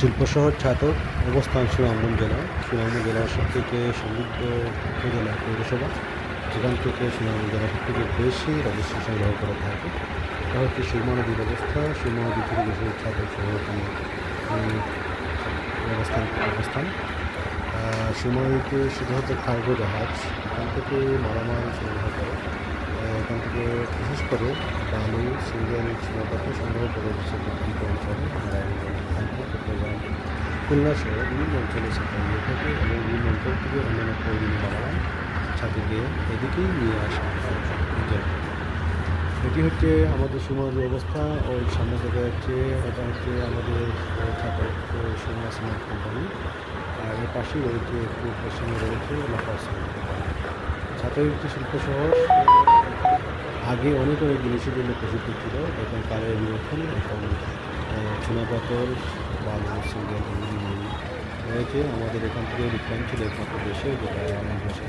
শিল্প শহর ছাতক অবস্থান সুনামগঞ্জ জেলা। সুনামগঞ্জ জেলার সব থেকে সমৃদ্ধ উপজেলা পৌরসভা। যেখান থেকে সুনামগঞ্জ জেলা সব থেকে বেশি রাজস্ব সংগ্রহ করে থাকে। তা হচ্ছে সুরমা নদী ব্যবস্থা। সুরমা নদী থেকে বেশি ছাতক উম, অবস্থান অবস্থান সুরমা নদীতে শুধুমাত্র কার্গো জাহাজ। এখান থেকে মালামাল সংগ্রহ করে এখান থেকে বিশেষ করে বালু সিঙ্গেল চুনাপাতা সংগ্রহ করে। খুলনা সহ বিভিন্ন অঞ্চলে দিয়ে থাকে এবং বিভিন্ন অঞ্চল থেকে অন্যান্য প্রয়োজনীয় মালামাল ছাত্রীকে এদিকেই নিয়ে আসা এটি হচ্ছে আমাদের সুমারি অবস্থা ওই সামনে দেখা যাচ্ছে, এটা হচ্ছে আমাদের ছাত্র সুমা সিমেন্ট কোম্পানি। আর এর পাশেই রয়েছে একটু পশ্চিমে রয়েছে লাফা সিমেন্ট কোম্পানি। ছাত্রের একটি শিল্প শহর আগে অনেক অনেক জিনিসের জন্য প্রসিদ্ধ ছিল, এখন কালের বিবর্তন এখন চুনাপাথর বা সিঙ্গেল রয়েছে আমাদের এখান থেকে রিফাইন ছিল একমাত্র দেশে যেটা আমাদের দেশে